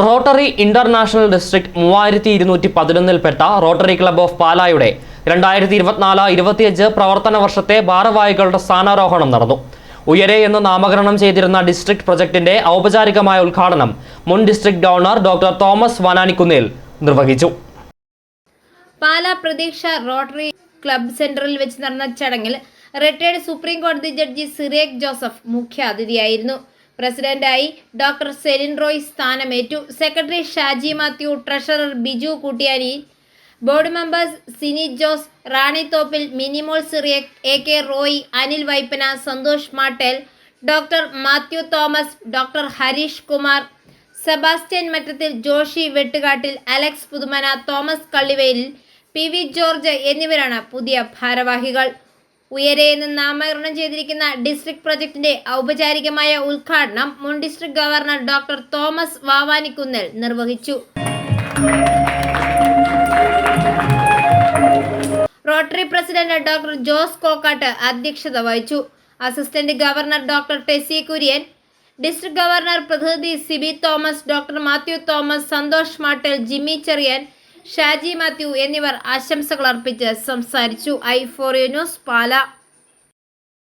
Rotary international district മൂവായിരത്തി ഇരുന്നൂറ്റി പതിനൊന്നിൽപ്പെട്ട റോട്ടറി ക്ലബ് ഓഫ് പാലായുടെ രണ്ടായിരത്തി ഇരുപത്തിനാല് ഇരുപത്തിയഞ്ച് പ്രവർത്തന വർഷത്തെ ഭാരവാഹികളുടെ സ്ഥാനാരോഹണം നടന്നു. ഉയരെ എന്ന് നാമകരണം ചെയ്തിരുന്ന ഡിസ്ട്രിക്ട് പ്രൊജക്ടിന്റെ ഔപചാരികമായ ഉദ്ഘാടനം മുൻ district governor doctor Thomas Vananikkunnil നിർവഹിച്ചു. പാലാ പ്രതീക്ഷ റോട്ടറി ക്ലബ് സെന്ററിൽ വെച്ച് നടന്ന ചടങ്ങിൽ റിട്ടയർഡ് സുപ്രീം കോടതി ജഡ്ജി സിറേഖ് ജോസഫ് മുഖ്യാതിഥിയായിരുന്നു. പ്രസിഡന്റായി doctor Celine Roy സ്ഥാനമേറ്റു. Secretary Shaji Mathew treasurer Biju Kuttiyani board members Sini Jose Rani Thoppil Minimol Siriya A K Roy Anil Vaipana Santhosh Mattel doctor Mathew Thomas doctor Harish Kumar Sebastian Mattathil Joshy Vettukattil Alex Puthumana Thomas Kallivelil P V George എന്നിവരാണ് പുതിയ ഭാരവാഹികൾ. ഉയരെ എന്ന് നാമകരണം ചെയ്തിരിക്കുന്ന district പ്രൊജക്ടിന്റെ ഔപചാരികമായ ഉദ്ഘാടനം മുൻ district governor doctor Thomas Vavanikkunnel നിർവഹിച്ചു. Rotary president doctor Jose Kokkatt അധ്യക്ഷത വഹിച്ചു. Assistant governor doctor Tessy Kurian district governor പ്രതിനിധി Siby Thomas doctor Mathew Thomas Santhosh Mattel Jimmy Cherian Shaji Mathew എന്നിവർ ആശംസകൾ അർപ്പിച്ച് സംസാരിച്ചു. I four news Pala.